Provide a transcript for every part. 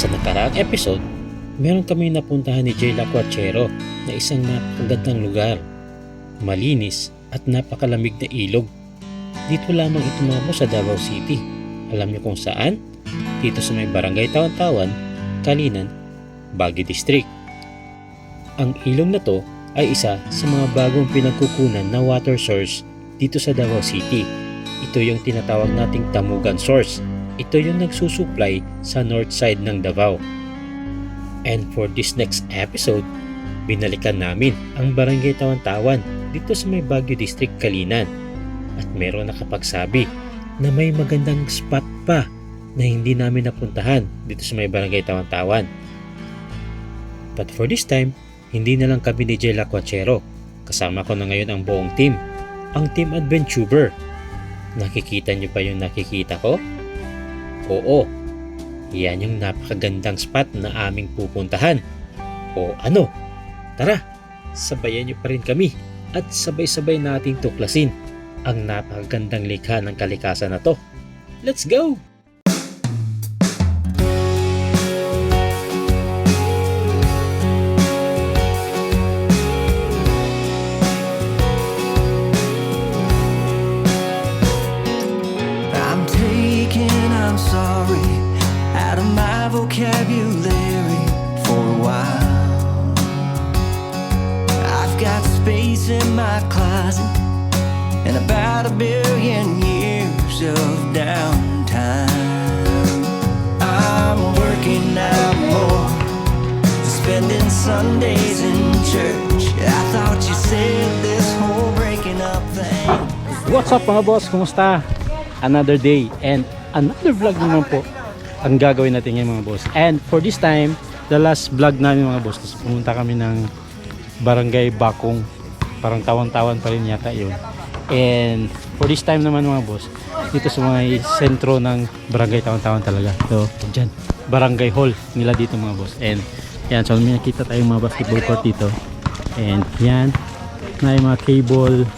Sa nakaraang episode, meron kami napuntahan ni Jay Lacuachero na isang napakagandang lugar. Malinis at napakalamig na ilog. Dito lamang boss sa Davao City. Alam niyo kung saan? Dito sa may barangay Tawan-Tawan, Kalinan, Baguio District. Ang ilog na to ay isa sa mga bagong pinagkukunan na water source dito sa Davao City. Ito yung tinatawag nating Tamugan Source. Ito yung nagsusupply sa north side ng Davao. And for this next episode, binalikan namin ang Barangay Tawan-Tawan dito sa may Baguio District, Kalinan. At meron nakapagsabi na may magandang spot pa na hindi namin napuntahan dito sa may Barangay Tawan-Tawan. But for this time, hindi na lang kami ni Jay Lacuachero. Kasama ko na ngayon ang buong team. Ang Team Adventuber. Nakikita niyo pa yung nakikita ko? Oo. Yan yung napakagandang spot na aming pupuntahan. O ano? Tara, sabayan niyo pa rin kami at sabay-sabay nating tuklasin ang napakagandang likha ng kalikasan na to. Let's go! Closet and about a billion years of downtime. I'm working out more spending Sundays in church. I thought you said this whole breaking up thing. What's up mga boss? Kumusta? Another day and another vlog naman po ang gagawin natin ngayon mga boss. And for this time, the last vlog namin mga boss, pumunta kami ng Barangay Bakong. Parang tawan-tawan pa rin yata yun. And for this time naman mga boss, dito sa mga sentro ng Barangay Tawan-Tawan talaga. So, dyan, Barangay Hall nila dito mga boss. And yan, so may nakita tayong mga basketball court dito. And yan, na yung mga cable,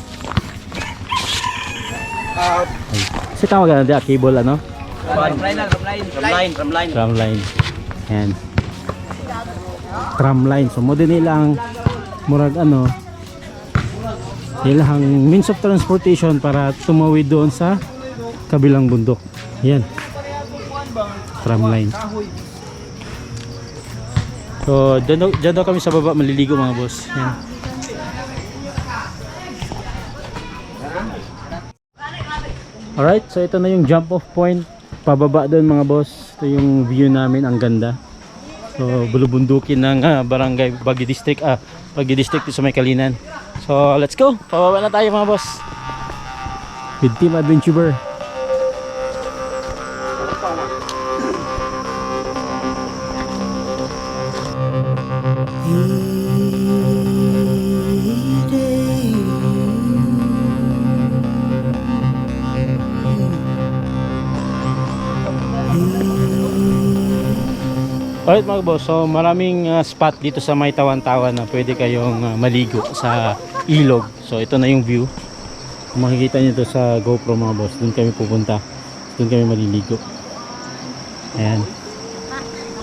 Kasi tawag na dia cable ano? Ramline lang, ramline. Ramline, ramline. Tram line. Yan. Tram line. So mo din nilang murag ano ilang means of transportation para tumawid doon sa kabilang bundok. Yan. Tram line. So, dyan, daw- dyan daw kami sa baba maliligo mga boss. Yan. Alright, so ito na yung jump off point. Pababa doon mga boss. Ito yung view namin, ang ganda. So, bulubundukin ng ah, barangay Baguio District. Ah, Baguio District sa may Kalinan. So, let's go. Pababa na tayo mga boss. With Team Adventurer. Alright mga boss, so maraming ah, spot dito sa may tawan-tawan na pwede kayong ah, maligo sa ilog. So ito na yung view. Kung makikita nyo to sa GoPro mga boss, doon kami pupunta. Doon kami maliligo. Ayan.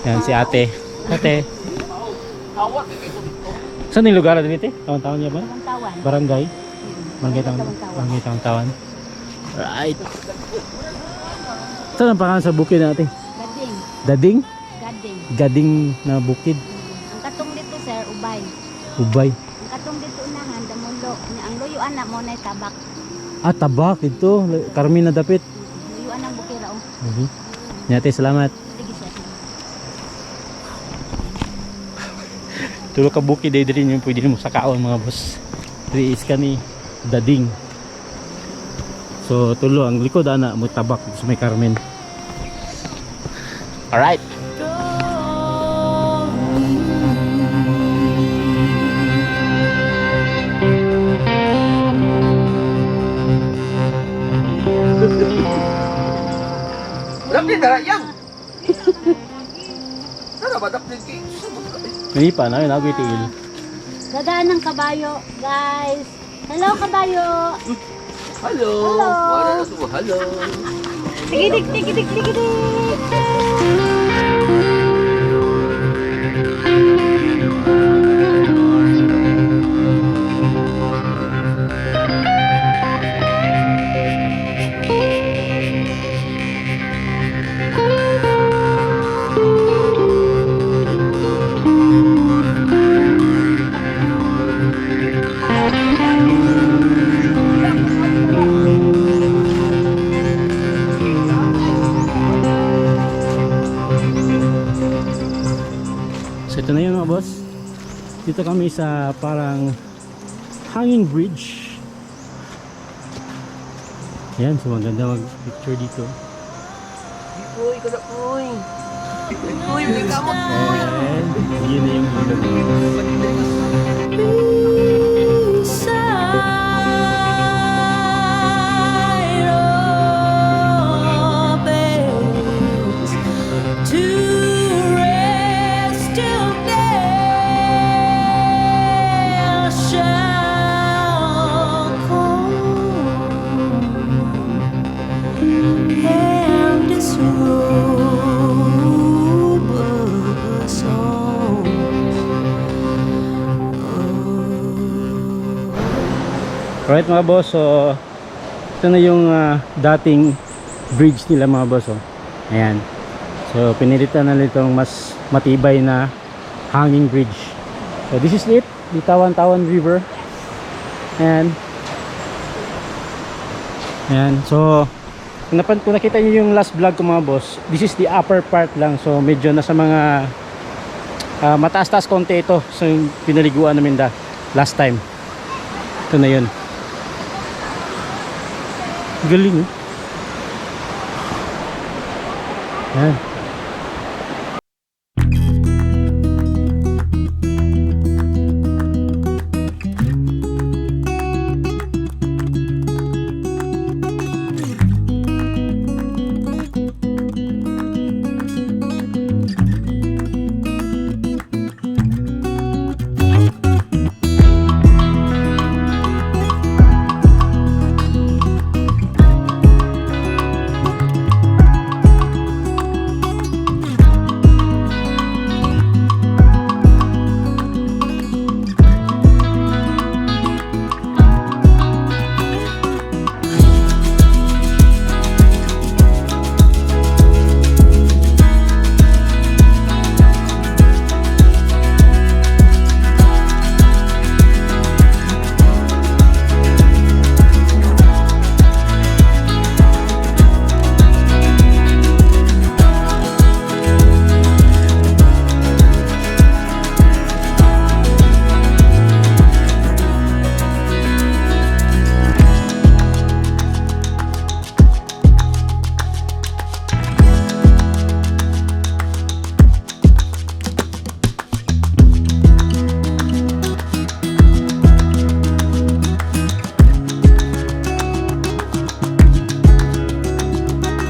Ayan si ate. Ate. Saan yung lugar natin ito? Tawan-tawan niya ba? Tawan. Barangay? Barangay Tawan-. Barangay Tawan-Tawan. Right. Saan ang pangalan sa bukid natin? Gading. Dading? Gading. Na bukid. Ang katong dito sir, ubay. Ubay. Ang katong dito unahan, damulo. Ang luyuan na mo na tabak. Ah, tabak ito. Karmi na dapit. Luyuan ang bukira o. Mhm. Nyate, salamat. Sige sir. Tulo ka bukid ay diri yung pwede mo sa kaon mga boss. Diri is kani dading. So tulo ang likod ana mo tabak sa may Carmen. Alright. May pa na yun ako itiil. Dadaan ng kabayo, guys. Hello, kabayo. Hello. Hello. Hello. Tigidik, tigidik, tigidik. Dito kami sa parang hanging bridge. Yan, so maganda mag-picture dito. Uy, kada uy. Uy, may kamot. And yun na yung ilog. Alright mga boss, so ito na yung ah, dating bridge nila mga boss. Oh. Ayan. So pinilitan na nitong mas matibay na hanging bridge. So this is it, the Tawan-Tawan River. Ayan. Ayan. So napan, kung nakita niyo yung last vlog ko mga boss, this is the upper part lang. So medyo nasa mga ah, mataas-taas konti ito. So pinaliguan namin da last time. Ito na yun. Galing eh. Yan.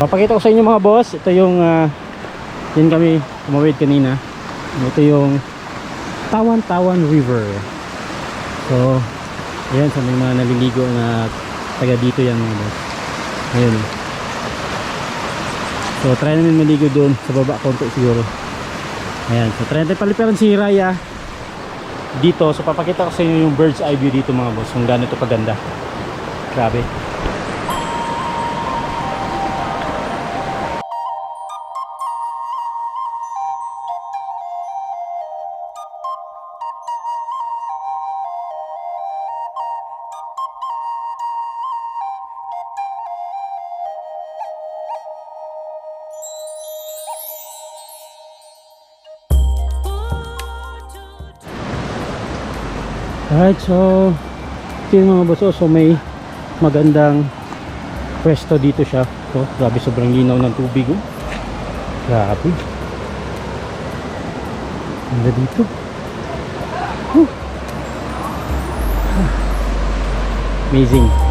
Papakita ko sa inyo mga boss, ito yung uh, yan kami tumawid kanina. Ito yung Tawan-Tawan River. So, ayan sa mga naliligo na taga dito yan mga boss. Ayun. So, try namin maligo doon sa baba konti siguro. Ayan, so try natin paliparan si Raya dito. So, papakita ko sa inyo yung bird's eye view dito mga boss. Kung gaano ito kaganda. Grabe. Alright, so ito yung mga boss. oh. So may magandang pwesto dito siya. So, grabe sobrang linaw ng tubig. Oh. Grabe. Ganda dito. Whew. Amazing.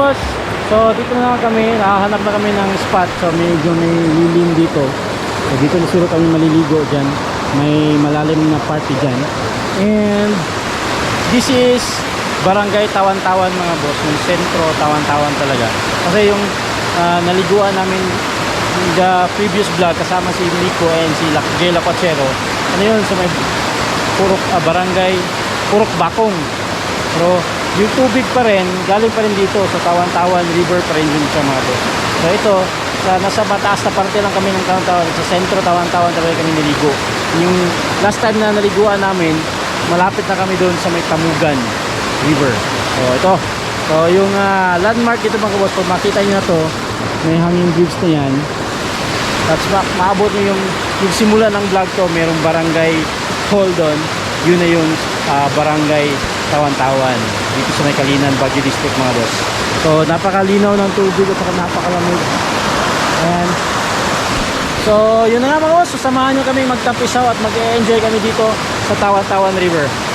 So dito na kami, nakahanap na kami ng spot. So medyo may lilim dito. So dito na siguro kami maliligo dyan. May malalim na party dyan. And this is Barangay Tawan-Tawan mga boss. Yung sentro Tawan-Tawan talaga. Kasi yung ah, naliguan namin in the previous vlog kasama si Nico and si Lac Jay Lacochero. Ano yun? So may Purok ah, Barangay Purok Bakong. Pero yung tubig pa rin, galing pa rin dito sa Tawan-Tawan River pa rin yun siya mga boss. So ito, sa, nasa mataas na parte lang kami ng Tawan-Tawan, sa sentro Tawan-Tawan talaga kami naligo. Yung last time na naliguan namin, malapit na kami doon sa may Tamugan River. So ito, so yung ah, landmark dito mga boss, makita nyo na to, may hanging bridge na yan. Tapos ma maabot nyo yung, yung simula ng vlog to, merong barangay hall doon. Yun na yung ah, barangay Tawan-Tawan. Dito sa may Kalinan, Baguio District mga boss. So napakalinaw ng tubig at saka napakalamig. Ayan. So yun na nga mga boss, sasamahan nyo kami magtampisaw at mag-enjoy kami dito sa Tawan-Tawan River.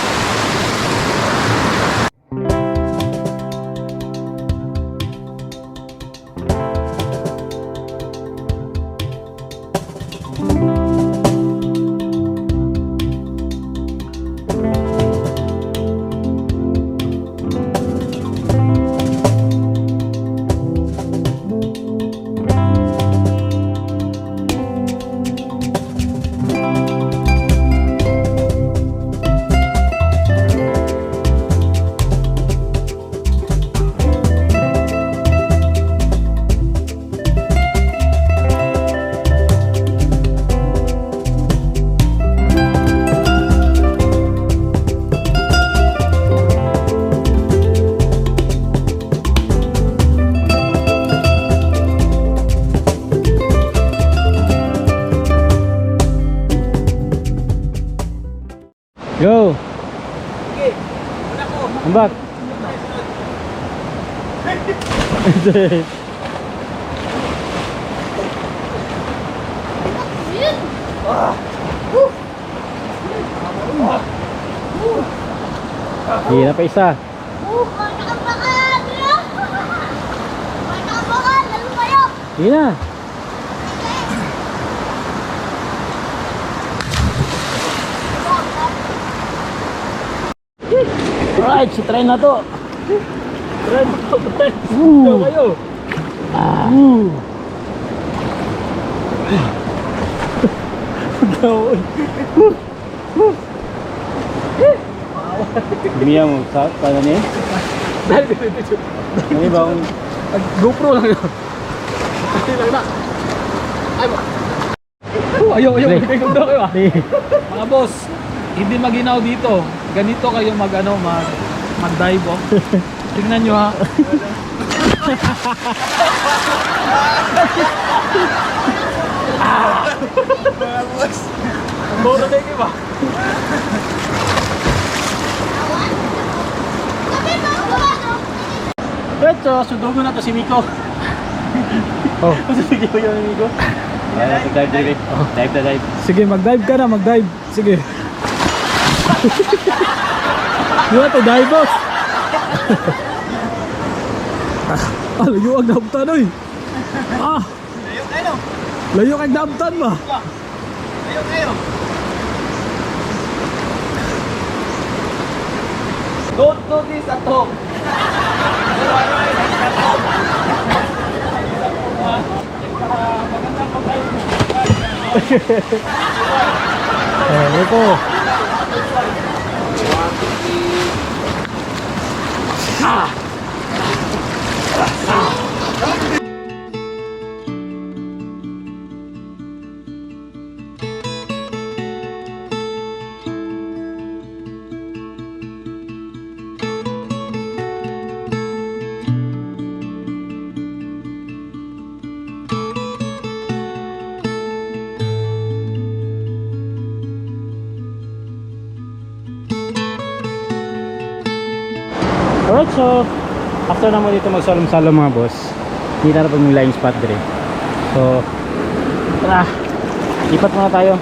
Hindi na pa isa. Hindi na. Alright, si try na to. Ooh. kayo. Ah. Ooh. Gawin. Dumiya mo sa paano ni? Ano ba kung GoPro lang yun. Kasi lang na. Ay, ba? Oh, ayaw, ayaw. Pre. Magkikog daw kayo. Mga boss, hindi maginaw dito. Ganito kayo mag ano, mag mag-dive oh. Tingnan nyo ha. Ang boro na ba? Ito, sudugo na to si Miko. oh. Sige ko yun Miko. Ayan, dive dive. Dive na dive. Sige, mag-dive ka na, mag-dive. Sige. You want to dive, boss? Ah, layo ang damtan, oy. Ah. Layo kayo. Layo kang damtan ba? Layo kayo. Don't do this at home. Eh, ito. Alright, gusto na mo dito magsalom-salom mga boss. Hindi na pag yung line spot dire. So tara. Ipat muna tayo.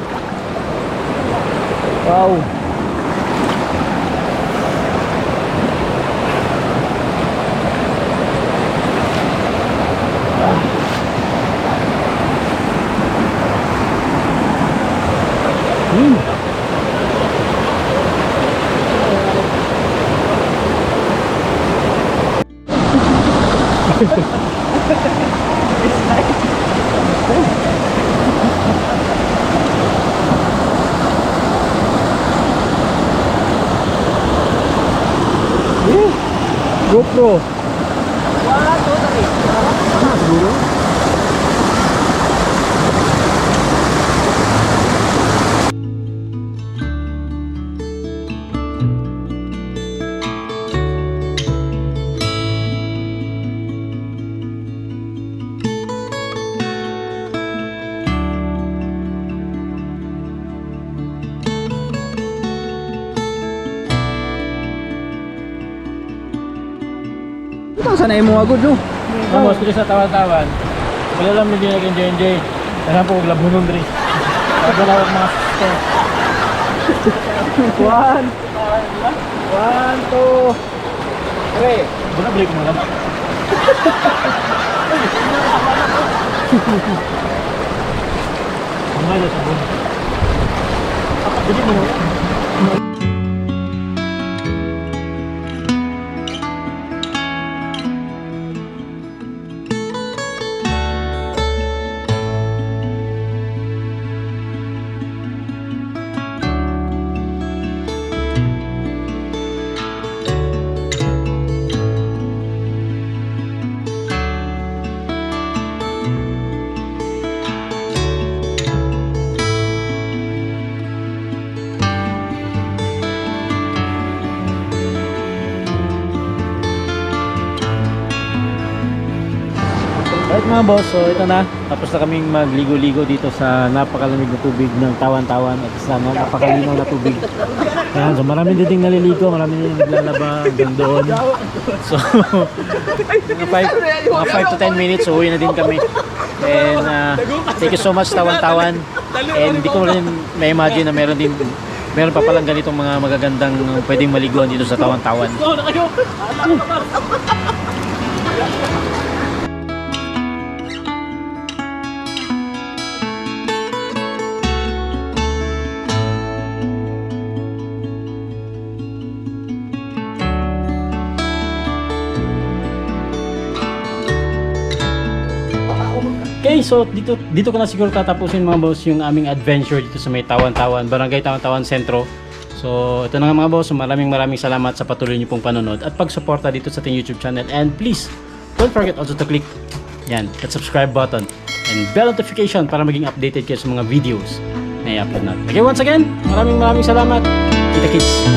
Wow. Ah. Hmm. GoPro. Ito sana mo agad no. Vamos, kaya sa tawan-tawan. Wala lang hindi nag-enjoy-enjoy. Kaya po, labunon rin. Wala ako mga sister. One. One, two. Three. Buna, break mo lang. Ang mahal sa buwan. Bili mo mga boss, so ito na. Tapos na kaming magligo-ligo dito sa napakalamig na tubig ng tawan-tawan at sa napakalinaw na tubig. Ayan, so marami din ding naliligo, marami din naglalaba hanggang doon. So, mga 5 mga 5 to 10 minutes, uwi na din kami. And uh, thank you so much tawan-tawan. And hindi ko rin ma-imagine na meron din meron pa palang ganitong mga magagandang pwedeng maliguan dito sa tawan-tawan. Okay, so dito dito ko na siguro tatapusin mga boss yung aming adventure dito sa may Tawan-Tawan, Barangay Tawan-Tawan Sentro. So, ito na nga mga boss, maraming maraming salamat sa patuloy niyo pong panonood at pagsuporta dito sa ating YouTube channel. And please, don't forget also to click yan, that subscribe button and bell notification para maging updated kayo sa mga videos na i-upload natin. Okay, once again, maraming maraming salamat. Kita kids.